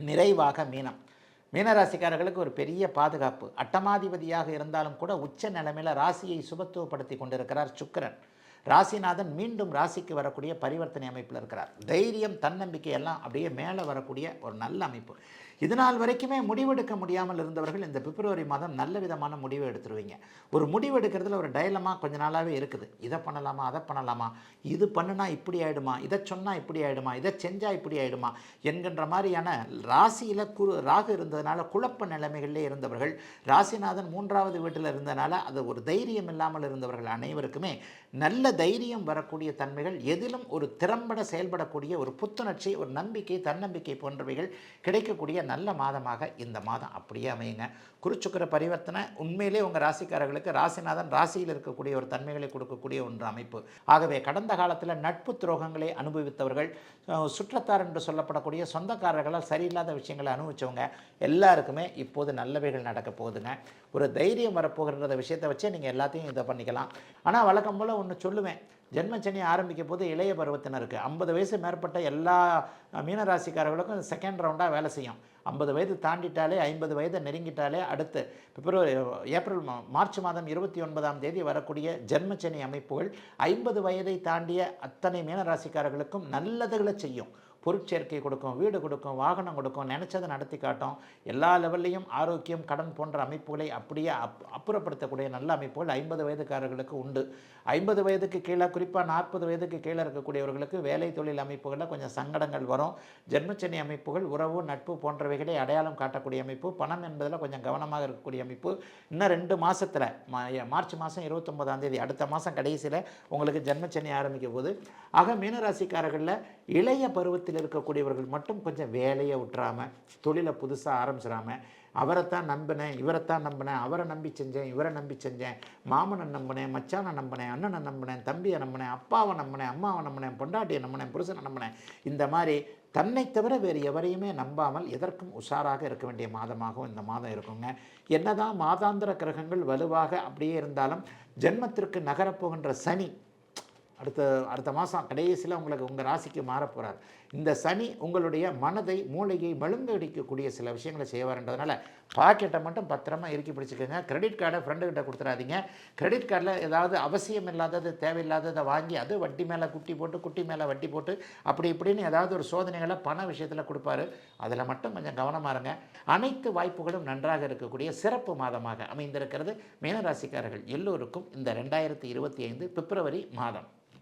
நிறைவாக மீனம். மீனராசிக்காரர்களுக்கு ஒரு பெரிய பாதுகாப்பு. அட்டமாதிபதியாக இருந்தாலும் கூட உச்ச நிலைமையில் ராசியை சுபத்துவப்படுத்தி கொண்டிருக்கிறார் சுக்கிரன். ராசிநாதன் மீண்டும் ராசிக்கு வரக்கூடிய பரிவர்த்தனை அமைப்பில் இருக்கிறார். தைரியம் தன்னம்பிக்கை எல்லாம் அப்படியே மேலே வரக்கூடிய ஒரு நல்ல அமைப்பு. இது நாள் வரைக்குமே முடிவெடுக்க முடியாமல் இருந்தவர்கள் இந்த பிப்ரவரி மாதம் நல்ல விதமான முடிவு எடுத்துருவீங்க. ஒரு முடிவு எடுக்கிறதுல ஒரு டயலமாக கொஞ்ச நாளாகவே இருக்குது. இதை பண்ணலாமா அதை பண்ணலாமா? இது பண்ணுனா இப்படி ஆயிடுமா? இதை சொன்னால் இப்படி ஆகிடுமா இதை செஞ்சால் இப்படி ஆகிடுமா என்கின்ற மாதிரியான ராசியில் குரு ராகு இருந்ததுனால குழப்ப நிலைமைகளிலே இருந்தவர்கள் ராசிநாதன் மூன்றாவது வீட்டில் இருந்தனால அது ஒரு தைரியம் இல்லாமல் இருந்தவர்கள் அனைவருக்குமே நல்ல தைரியம் வரக்கூடிய தன்மைகள் எதிலும் ஒரு திறம்பட செயல்படக்கூடிய ஒரு புத்துணர்ச்சி ஒரு நம்பிக்கை தன்னம்பிக்கை போன்றவைகள் கிடைக்கக்கூடிய நல்ல மாதமாக இந்த மாதம் அப்படியே அமையுங்க. குருச்சுக்கர பரிவர்த்தனை உண்மையிலே உங்கள் ராசிக்காரர்களுக்கு ராசிநாதன் ராசியில் இருக்கக்கூடிய ஒரு தன்மைகளை கொடுக்கக்கூடிய ஒன்று அமைப்பு. ஆகவே கடந்த காலத்தில் நட்பு துரோகங்களை அனுபவித்தவர்கள் சுற்றத்தார் என்று சொல்லப்படக்கூடிய சொந்தக்காரர்களால் சரியில்லாத விஷயங்களை அனுபவித்தவங்க எல்லாருக்குமே இப்போது நல்லவைகள் நடக்க போகுதுங்க. ஒரு தைரியம் வரப்போகிற விஷயத்தை வச்சே நீங்கள் எல்லாத்தையும் இதை பண்ணிக்கலாம். ஆனால் வழக்கம் போல் ஒன்று சொல்லுவேன். ஜென்மச்சனி ஆரம்பிக்க போது இளைய பருவத்தினருக்கு ஐம்பது வயசு மேற்பட்ட எல்லா மீனராசிக்காரர்களுக்கும் செகண்ட் ரவுண்டாக வேலை செய்யும். ஐம்பது வயது தாண்டிட்டாலே ஐம்பது வயதை நெருங்கிட்டாலே அடுத்து பிப்ரவரி ஏப்ரல் மார்ச் மாதம் இருபத்தி ஒன்பதாம் தேதி வரக்கூடிய ஜென்மச்சனி அமைப்புகள் ஐம்பது வயதை தாண்டிய அத்தனை மீனராசிக்காரர்களுக்கும் நல்லதுகளை செய்யும். பொருட்சேர்க்கை கொடுக்கும் வீடு கொடுக்கும் வாகனம் கொடுக்கும் நினச்சதை நடத்தி காட்டும். எல்லா லெவல்லையும் ஆரோக்கியம் கடன் போன்ற அமைப்புகளை அப்படியே அப் அப்புறப்படுத்தக்கூடிய நல்ல அமைப்புகள் ஐம்பது வயதுக்காரர்களுக்கு உண்டு. ஐம்பது வயதுக்கு கீழே குறிப்பாக நாற்பது வயதுக்கு கீழே இருக்கக்கூடியவர்களுக்கு வேலை தொழில் அமைப்புகளில் கொஞ்சம் சங்கடங்கள் வரும். ஜென்மச்சனி அமைப்புகள் உறவு நட்பு போன்றவைகளை அடையாளம் காட்டக்கூடிய அமைப்பு. பணம் என்பதில் கொஞ்சம் கவனமாக இருக்கக்கூடிய அமைப்பு. இன்னும் ரெண்டு மாதத்தில் மார்ச் மாதம் இருபத்தொம்போதாம் தேதி அடுத்த மாதம் கடைசியில் உங்களுக்கு ஜென்மச்சனி ஆரம்பிக்கும் போது ஆக மீனராசிக்காரர்களில் இளைய பருவத்தில் இருக்கக்கூடியவர்கள் மட்டும் கொஞ்சம் வேலையை விட்டுறாமல் தொழிலை புதுசாக ஆரம்பிச்சிடாம அவரைத்தான் நம்பினேன் இவரைத்தான் நம்பினேன் அவரை நம்பி செஞ்சேன் இவரை நம்பி செஞ்சேன் மாமனை நம்பினேன் மச்சானை நம்பினேன் அண்ணனை நம்பினேன் தம்பியை நம்பினேன் அப்பாவை நம்பினேன் அம்மாவை நம்பினேன் பொண்டாட்டியை நம்பினேன் புருஷனை நம்பினேன். இந்த மாதிரி தன்னை தவிர வேறு எவரையுமே நம்பாமல் எதற்கும் உஷாராக இருக்க வேண்டிய மாதமாகவும் இந்த மாதம் இருக்குங்க. என்னதான் மாதாந்திர கிரகங்கள் வலுவாக அப்படியே இருந்தாலும் ஜென்மத்திற்கு நகரப்போகின்ற சனி அடுத்த அடுத்த மாதம் கடைசியில் உங்களுக்கு உங்கள் ராசிக்கு மாறப்போகிறார் இந்த சனி உங்களுடைய மனதை மூளையை மழுங்கடிக்கக்கூடிய சில விஷயங்களை செய்வார்ன்றதுனால பாக்கெட்டை மட்டும் பத்திரமா இறுக்கி பிடிச்சிக்கோங்க. கிரெடிட் கார்டை ஃப்ரெண்டுக்கிட்ட கொடுத்துடாதீங்க. கிரெடிட் கார்டில் ஏதாவது அவசியம் இல்லாதது தேவையில்லாததை வாங்கி அது வட்டி மேலே குட்டி போட்டு குட்டி மேலே வட்டி போட்டு அப்படி இப்படின்னு ஏதாவது ஒரு சோதனைகளை பண விஷயத்தில் கொடுப்பாரு. அதில் மட்டும் கொஞ்சம் கவனமாக இருங்க. அனைத்து வாய்ப்புகளும் நன்றாக இருக்கக்கூடிய சிறப்பு மாதமாக அமைந்திருக்கிறது மீனராசிக்காரர்கள் எல்லோருக்கும் இந்த ரெண்டாயிரத்தி இருபத்தி ஐந்து பிப்ரவரி மாதம்.